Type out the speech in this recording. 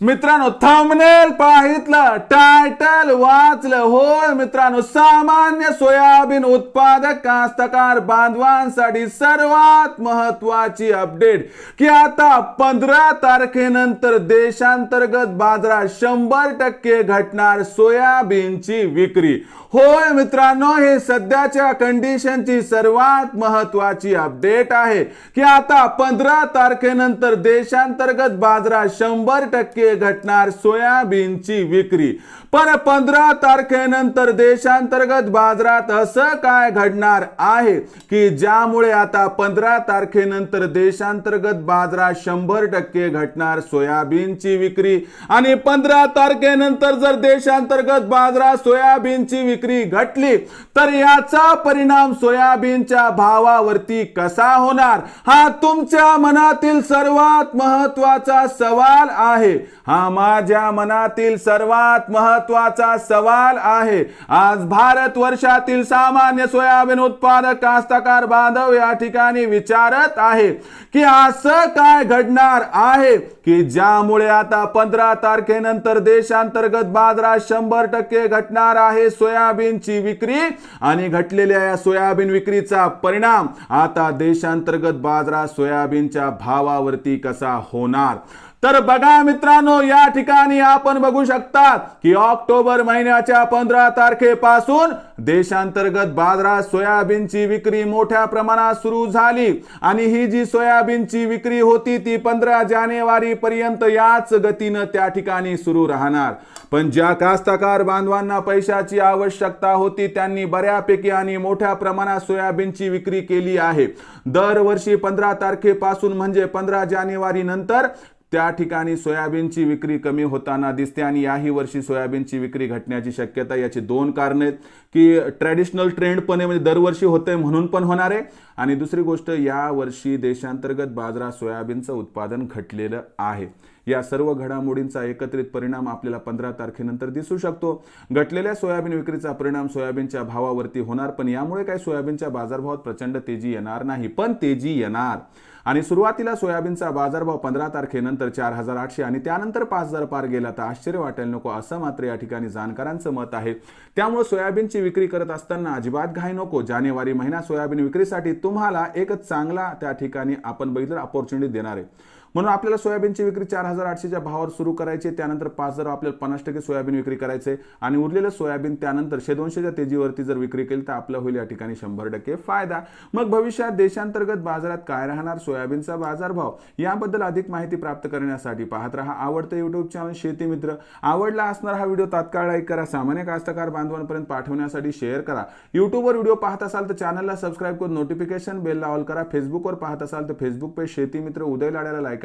मित्रांनो thumbnail पाहितलं title वाचलं होय मित्रांनो. सामान्य सोयाबीन उत्पादक कास्तकार बांधवांसाठी सर्वात महत्वाची अपडेट की आता पंधरा तारखेनंतर देशांतर्गत बाजारात शंभर टक्के घटणार सोयाबीनची विक्री. होय मित्रांनो हे सध्याच्या कंडिशनची सर्वात महत्वाची अपडेट आहे. की आता पंधरा तारखेनंतर देशांतर्गत बाजारात शंभर टक्के घटणार सोयाबीनची विक्री. पण पंधरा तारखेनंतर देशांतर्गत बाजारात असं काय घडणार आहे की ज्यामुळे आता पंधरा तारखेनंतर देशांतर्गत बाजारात शंभर टक्के घटणार सोयाबीनची विक्री? आणि पंधरा तारखेनंतर जर देशांतर्गत बाजारात सोयाबीनची विक्री घटली तर याचा परिणाम सोयाबीनच्या भावावरती कसा होणार? हा तुमच्या मनातील सर्वात महत्त्वाचा सवाल आहे. हा माझ्या मनातील सर्वात महत्त्वाचा सवाल आहे. आज भारत वर्षातील सामान्य सोयाबीन उत्पादक कास्तकार बांधव या ठिकाणी विचारत आहे की असं काय घडणार आहे? की ज्यामुळे आता पंधरा तारखेनंतर देशांतर्गत बाजारात शंभर टक्के घटणार आहे सोयाबीनची विक्री आणि घटलेल्या या सोयाबीन विक्रीचा परिणाम आता देशांतर्गत बाजारात सोयाबीनच्या भावावरती कसा होणार? तर बघा मित्रांनो या ठिकाणी आपण बघू शकता की ऑक्टोबर महिन्याच्या पंधरा तारखेपासून देशांतर्गत बाजारात सोयाबीनची विक्री मोठ्या प्रमाणात सुरू झाली. आणि ही जी सोयाबीनची विक्री होती ती पंधरा जानेवारी पर्यंत याच गतीनं त्या ठिकाणी सुरू राहणार. पण ज्या कास्तकार बांधवांना पैशाची आवश्यकता होती त्यांनी बऱ्यापैकी आणि मोठ्या प्रमाणात सोयाबीनची विक्री केली आहे. दरवर्षी पंधरा तारखेपासून म्हणजे पंधरा जानेवारी नंतर त्या ठिकाणी सोयाबीनची विक्री कमी होताना दिसते आणि याही वर्षी सोयाबीनची विक्री घटण्याची शक्यता याची दोन कारण आहेत की ट्रॅडिशनल ट्रेंड पण आहे म्हणजे दरवर्षी होतंय म्हणून पण होणार आहे. आणि दुसरी गोष्ट या वर्षी देशांतर्गत बाजारात सोयाबीनचं उत्पादन घटलेलं आहे. या सर्व घडामोडींचा एकत्रित परिणाम आपल्याला पंधरा तारखेनंतर दिसू शकतो. घटलेल्या सोयाबीन विक्रीचा परिणाम सोयाबीनच्या भावावरती होणार पण यामुळे काय सोयाबीनच्या बाजारभावात प्रचंड तेजी येणार नाही. पण तेजी येणार. आणि सुरुवातीला सोयाबीनचा बाजारभाव पंधरा तारखेनंतर चार हजार आठशे आणि त्यानंतर पाच हजार पार गेला. तर आश्चर्य वाटायला नको असं मात्र या ठिकाणी जाणकारांचं मत आहे. त्यामुळे सोयाबीनची विक्री करत असताना अजिबात घाई नको. जानेवारी महिना सोयाबीन विक्रीसाठी तुम्हाला एक चांगला त्या ठिकाणी आपण बघितलं अपॉर्च्युनिटी देणार आहे. म्हणून आपल्याला सोयाबीनची विक्री चार हजार आठशेच्या भावावर सुरू करायची त्यानंतर पाच हजार आपल्याला पन्नास टक्के सोयाबीन विक्री करायचे आणि उरलेलं सोयाबीन त्यानंतर शे दोनशेच्या तेजीवरती जर विक्री केली तर आपलं होईल या ठिकाणी शंभर टक्के फायदा. मग भविष्यात देशांतर्गत बाजारात काय राहणार? सोयाबीनचा बाजारभाव याबद्दल अधिक माहिती प्राप्त करण्यासाठी पाहत राहा आवडतं युट्यूब चॅनल शेती मित्र आवडला असणार हा व्हिडिओ तात्काळ लाईक करा. सामान्य कास्तकार बांधवांपर्यंत पाठवण्यासाठी शेअर करा. युट्यूबवर व्हिडिओ पाहत असाल तर चॅनलला सबस्क्राईब करून नोटिफिकेशन बेलला ऑल करा. फेसबुकवर पाहत असाल तर फेसबुक पेज शेती मित्र उदय लाड्याला लाईक